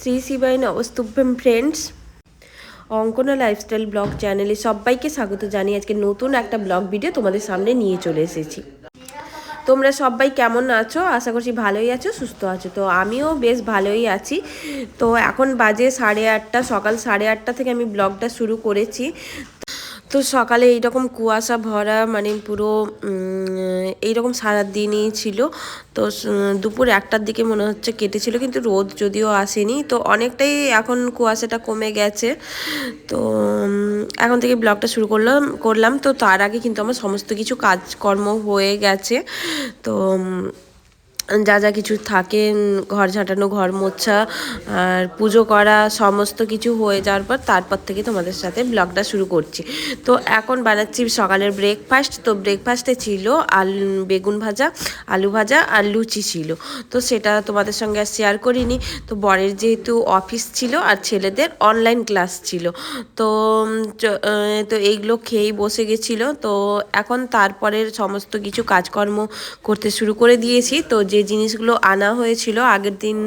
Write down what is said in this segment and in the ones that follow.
শ্রী শিবাই নবস্তুভ্যম friends Ankana lifestyle blog চ্যানেলে সবাইকে স্বাগত জানিয়ে আজকে নতুন একটা ব্লগ ভিডিও তোমাদের সামনে নিয়ে চলে এসেছি। তোমরা সবাই কেমন আছো? আশা করছি ভালোই আছো, সুস্থ আছো। তো আমিও বেশ ভালোই আছি। তো এখন বাজে সাড়ে আটটা, সকাল সাড়ে আটটা থেকে আমি ব্লগটা শুরু করেছি। তো সকালে এইরকম কুয়াশা ভরা মানে পুরো এইরকম সারাদিনই ছিল। তো দুপুর একটার দিকে মনে হচ্ছে কেটেছিল, কিন্তু রোদ যদিও আসেনি। তো, অনেকটাই এখন কুয়াশাটা কমে গেছে। তো এখন থেকে ব্লগটা শুরু করলাম করলাম। তো, তার আগে কিন্তু আমার সমস্ত কিছু কাজকর্ম হয়ে গেছে। তো যা যা কিছু থাকে ঘর ঝাঁটানো, ঘর মোছা, আর পুজো করা, সমস্ত কিছু হয়ে যাওয়ার পর তারপর থেকে তোমাদের সাথে ব্লগটা শুরু করছি। তো এখন বানাচ্ছি সকালের ব্রেকফাস্ট তো ব্রেকফাস্টে ছিল আলু, বেগুন ভাজা, আলু ভাজা আর লুচি ছিল। তো সেটা তোমাদের সঙ্গে আর শেয়ার করিনি। তো বরের যেহেতু অফিস ছিল আর ছেলেদের অনলাইন ক্লাস ছিল। তো তো এইগুলো খেয়েই বসে গেছিল। তো এখন তারপরের সমস্ত কিছু কাজকর্ম করতে শুরু করে দিয়েছি। তো যে জিনিসগুলো আনা হয়েছিল আগের দিন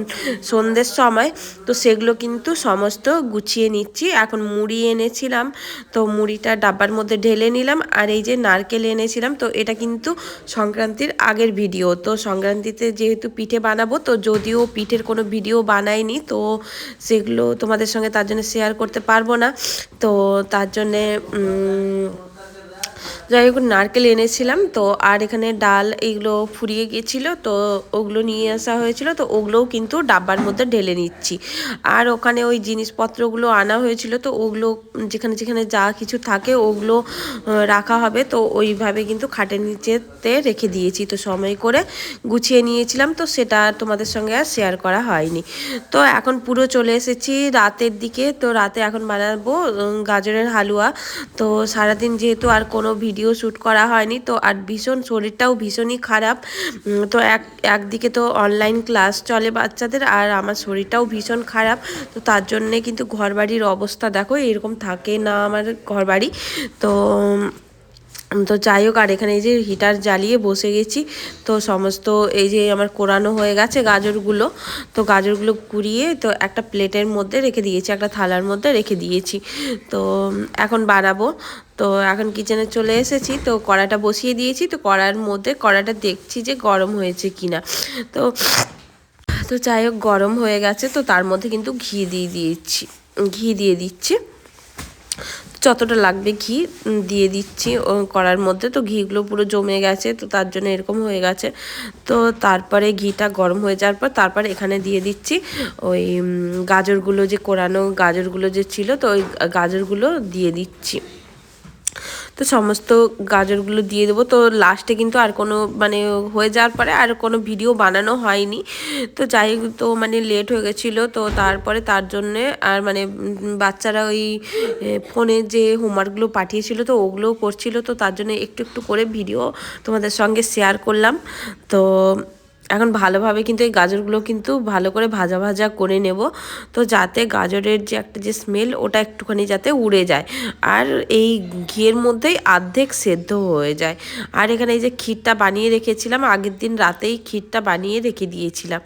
সন্ধ্যের সময়, তো সেগুলো কিন্তু সমস্ত গুছিয়ে নিচ্ছি। এখন মুড়ি এনেছিলাম, তো মুড়িটা ডাব্বার মধ্যে ঢেলে নিলাম, আর এই যে নারকেল এনেছিলাম, তো এটা কিন্তু সংক্রান্তির আগের ভিডিও। তো সংক্রান্তিতে যেহেতু পিঠে বানাবো, তো যদিও পিঠের কোনো ভিডিও বানাইনি, তো সেগুলো তোমাদের সঙ্গে তার জন্য শেয়ার করতে পারব না। তো তার জন্যে যাই হোক, নারকেল এনেছিলাম, তো আর এখানে ডাল এইগুলো ফুরিয়ে গিয়েছিল, তো ওগুলো নিয়ে আসা হয়েছিল, তো ওগুলোও কিন্তু ডাব্বার মধ্যে ঢেলে নিচ্ছি। আর ওখানে ওই জিনিসপত্রগুলো আনা হয়েছিল, তো ওগুলো যেখানে যেখানে যা কিছু থাকে ওগুলো রাখা হবে, তো ওইভাবে কিন্তু খাটের নিচেতে রেখে দিয়েছি, তো সময় করে গুছিয়ে নিয়েছিলাম, তো সেটা তোমাদের সঙ্গে আর শেয়ার করা হয়নি। তো এখন পুরো চলে এসেছি রাতের দিকে, তো রাতে এখন বানাবো গাজরের হালুয়া, তো সারাদিন যেহেতু আর কোনো ভিডিও শ্যুট করা হয়নি, তো আর ভীষণ শরীরটাও ভীষণই খারাপ। তো এক, একদিকে তো অনলাইন ক্লাস চলে বাচ্চাদের আর আমার শরীরটাও ভীষণ খারাপ, তো তার জন্যে কিন্তু ঘরবাড়ির অবস্থা দেখো এরকম থাকে না আমার ঘরবাড়ি। তো তো যাই হোক আর এখানে এই যে হিটার জ্বালিয়ে বসে গেছি, তো সমস্ত এই যে আমার কোরানো হয়ে গেছে গাজরগুলো, তো গাজরগুলো কুড়িয়ে তো একটা প্লেটের মধ্যে রেখে দিয়েছি, একটা থালার মধ্যে রেখে দিয়েছি। তো এখন বানাবো। তো এখন কিচেনে চলে এসেছি, তো কড়াটা বসিয়ে দিয়েছি, তো কড়ার মধ্যে কড়াটা দেখছি যে গরম হয়েছে কিনা। তো তো যাই হোক গরম হয়ে গেছে, তো তার মধ্যে কিন্তু ঘি দিয়ে দিয়েছি, ঘি দিয়ে দিচ্ছি। যতটা লাগবে ঘি দিয়ে দিচ্ছি করার মধ্যে। তো ঘিগুলো পুরো জমে গেছে, তো তার জন্য এরকম হয়ে গেছে। তো তারপরে ঘিটা গরম হয়ে যাওয়ার পর তারপর এখানে দিয়ে দিচ্ছি ওই গাজরগুলো যে কোরানো গাজরগুলো যে ছিল, তো ওই গাজরগুলো দিয়ে দিচ্ছি। তো সমস্ত গাজরগুলো দিয়ে দেবো। তো লাস্টে কিন্তু আর কোনো মানে হয়ে যাওয়ার পরে আর কোনো ভিডিও বানানো হয়নি। তো যাই তো মানে লেট হয়ে গেছিল, তো তারপরে তার জন্যে আর মানে বাচ্চারা ওই ফোনে যে হোমওয়ার্কগুলো পাঠিয়েছিল, তো ওগুলোও করছিল। তো তার জন্য একটু একটু করে ভিডিও তোমাদের সঙ্গে শেয়ার করলাম। তো এখন ভালোভাবে কিন্তু এই গাজরগুলো কিন্তু ভালো করে ভাজা ভাজা করে নেব। তো যাতে গাজরের যে একটা যে স্মেল ওটা একটুখানি যাতে উড়ে যায়। আর এই ঘিয়ের মধ্যেই আর্ধেক সেদ্ধ হয়ে যায়। আর এখানে এই যে ক্ষীরটা বানিয়ে রেখেছিলাম, আগের দিন রাতেই ক্ষীরটা বানিয়ে রেখে দিয়েছিলাম।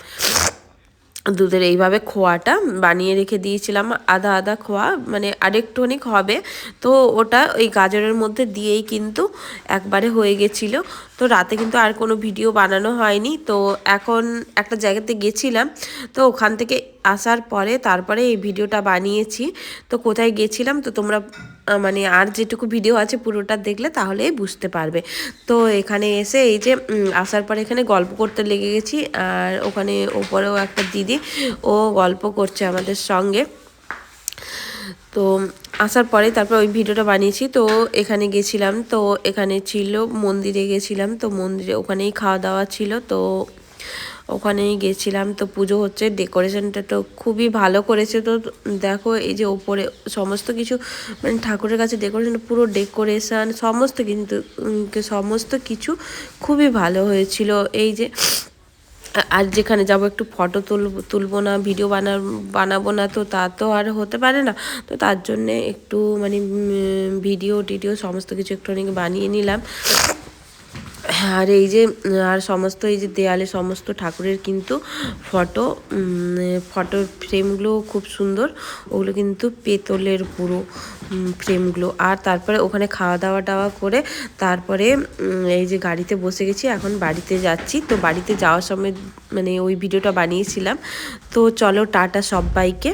দুধের এইভাবে খোয়াটা বানিয়ে রেখে দিয়েছিলাম, আধা আধা খোয়া মানে আরেকটুখানি হবে। তো ওটা ওই গাজরের মধ্যে দিয়েই কিন্তু একবারে হয়ে গেছিল। তো রাতে কিন্তু আর কোনো ভিডিও বানানো হয়নি। তো এখন একটা জায়গাতে গেছিলাম, তো ওখান থেকে আসার পরে তারপরে এই ভিডিওটা বানিয়েছি। তো কোথায় গেছিলাম তো তোমরা মানে আর যেটুকু ভিডিও আছে পুরোটা দেখলে তাহলেই বুঝতে পারবে। তো এখানে এসে এই যে আসার পরে এখানে গল্প করতে লেগে গেছি, আর ওখানে ওপরেও একটা দিদি, ও গল্প করছে আমাদের সঙ্গে। তো আসার পরে তারপর ওই ভিডিওটা বানিয়েছি, তো এখানে গেছিলাম, তো এখানে ছিল মন্দিরে গেছিলাম, তো মন্দিরে ওখানেই খাওয়া দাওয়া ছিল, তো ওখানেই গেছিলাম, তো পুজো হচ্ছে ডেকোরেশনটা তো খুবই ভালো করেছে, তো দেখো এই যে ওপরে সমস্ত কিছু মানে ঠাকুরের কাছে ডেকোরেশন পুরো ডেকোরেশন সমস্ত কিন্তু সমস্ত কিছু খুবই ভালো হয়েছিল, এই যে আর যেখানে যাব একটু ফটো তুলব, তুলবো না ভিডিও বানা বানাবো না, তো তা তো আর হতে পারে না। তো তার জন্যে একটু মানে ভিডিও টিডিও সমস্ত কিছু একটু বানিয়ে নিলাম। আর এই যে, আর সমস্ত এই যে দেয়ালে সমস্ত ঠাকুরের কিন্তু ফটো ফটো ফ্রেমগুলো খুব সুন্দর। ওগুলো কিন্তু পেতলের পুরো ফ্রেমগুলো। আর তারপরে ওখানে খাওয়া দাওয়া টাওয়া করে তারপরে এই যে গাড়িতে বসে গেছি, এখন বাড়িতে যাচ্ছি। তো বাড়িতে যাওয়ার সময় মানে ওই ভিডিওটা বানিয়েছিলাম। তো চলো টাটা সবাইকে।